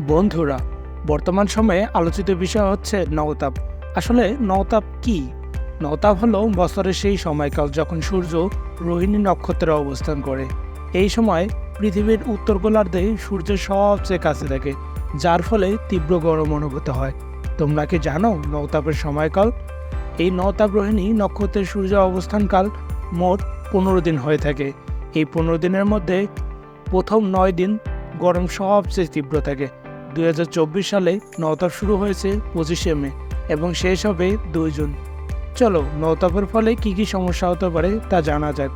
বন্ধুরা, বর্তমান সময়ে আলোচিত বিষয় হচ্ছে নওতাপ। আসলে নওতাপ কি? নওতাপ হলো বছরের সেই সময়কাল যখন সূর্য রোহিণী নক্ষত্রে অবস্থান করে। এই সময় পৃথিবীর উত্তর গোলার্ধে সূর্যের সবচেয়ে কাছে থাকে, যার ফলে তীব্র গরম অনুভূত হয়। তোমরা কি জানো নওতাপের সময়কাল? এই নওতাপ রোহিণী নক্ষত্রের সূর্য অবস্থানকাল মোট পনেরো দিন হয়ে থাকে। এই পনেরো দিনের মধ্যে প্রথম নয় দিন গরম সবচেয়ে তীব্র থাকে। দুই হাজার চব্বিশ সালে নওতাপ শুরু হয়েছে পঁচিশে মে এবং শেষ হবে দুই জুন। চলো, নওতাপের ফলে কি কি সমস্যা হতে পারে তা জানা যাক।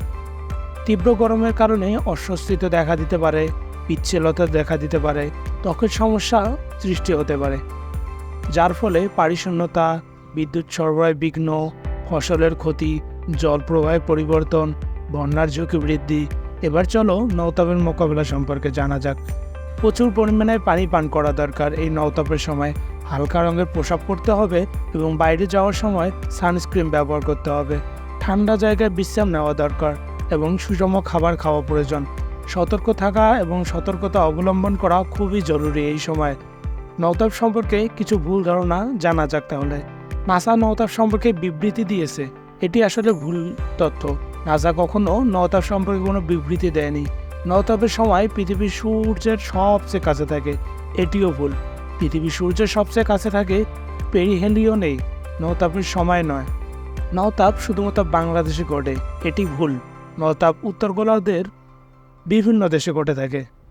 তীব্র গরমের কারণে অস্বস্তিতে দেখা দিতে পারে পিচ্ছিলতা দেখা দিতে পারে, ত্বকের সমস্যা সৃষ্টি হতে পারে। যার ফলে পারিশূন্যতা, বিদ্যুৎ সরবরাহ বিঘ্ন, ফসলের ক্ষতি, জল প্রবাহের পরিবর্তন, বন্যার ঝুঁকি বৃদ্ধি। এবার চলো নৌতাপের মোকাবিলা সম্পর্কে জানা যাক। প্রচুর পরিমাণে পানি পান করা দরকার এই নৌতাপের সময়। হালকা রঙের পোশাক পরতে হবে এবং বাইরে যাওয়ার সময় সানস্ক্রিন ব্যবহার করতে হবে। ঠান্ডা জায়গায় বিশ্রাম নেওয়া দরকার এবং সুষম খাবার খাওয়া প্রয়োজন। সতর্ক থাকা এবং সতর্কতা অবলম্বন করা খুবই জরুরি এই সময়। নৌতাপ সম্পর্কে কিছু ভুল ধারণা জানা যাক তাহলে। নাসা নৌতাপ সম্পর্কে বিবৃতি দিয়েছে। এটি আসলে ভুল তথ্য। নাসা কখনো নৌতাপ সম্পর্কে কোনো বিবৃতি দেয়নি। নৌতাপের সময় পৃথিবী সূর্যের সবচেয়ে কাছে থাকে। এটিও ভুল। পৃথিবী সূর্যের সবচেয়ে কাছে থাকে পেরিহেলিও নেই নৌতাপের সময় নয়। নওতাপ শুধুমাত্র বাংলাদেশে ঘটে, এটি ভুল। নওতাপ উত্তর গোলার্ধের বিভিন্ন দেশে ঘটে থাকে।